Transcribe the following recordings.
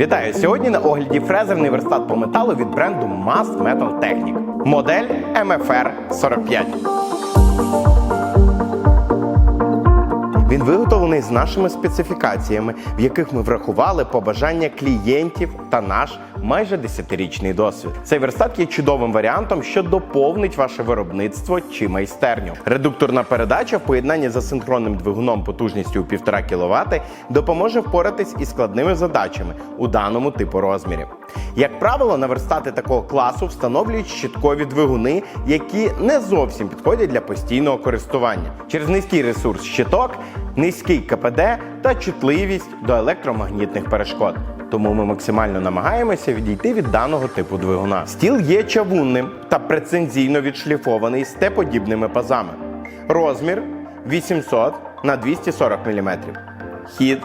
Вітаю! Сьогодні на огляді фрезерний верстат по металу від бренду Mast Metal Technic. Модель MFR 45. Він виготовлений з нашими специфікаціями, в яких ми врахували побажання клієнтів та наш майже 10-річний досвід. Цей верстат є чудовим варіантом, що доповнить ваше виробництво чи майстерню. Редукторна передача в поєднанні з асинхронним двигуном потужністю у 1,5 кВт допоможе впоратись із складними задачами у даному типу розмірів. Як правило, на верстати такого класу встановлюють щиткові двигуни, які не зовсім підходять для постійного користування через низький ресурс щиток, низький КПД та чутливість до електромагнітних перешкод. Тому ми максимально намагаємося відійти від даного типу двигуна. Стіл є чавунним та прецензійно відшліфований з Т-подібними пазами. Розмір 800 на 240 мм. Хід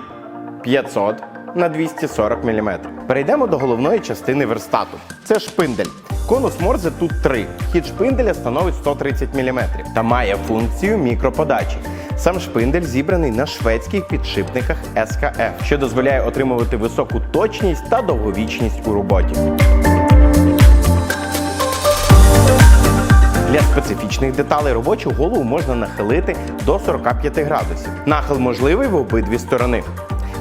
500 на 240 мм. Перейдемо до головної частини верстату. Це шпиндель. Конус Морзе тут 3. Хід шпинделя становить 130 мм та має функцію мікроподачі. Сам шпиндель зібраний на шведських підшипниках SKF, що дозволяє отримувати високу точність та довговічність у роботі. Для специфічних деталей робочу голову можна нахилити до 45 градусів. Нахил можливий в обидві сторони.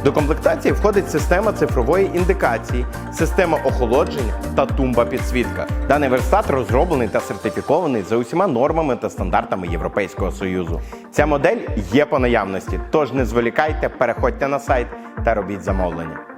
До комплектації входить система цифрової індикації, система охолодження та тумба підсвітка. Даний верстат розроблений та сертифікований за усіма нормами та стандартами Європейського Союзу. Ця модель є по наявності, тож не зволікайте, переходьте на сайт та робіть замовлення.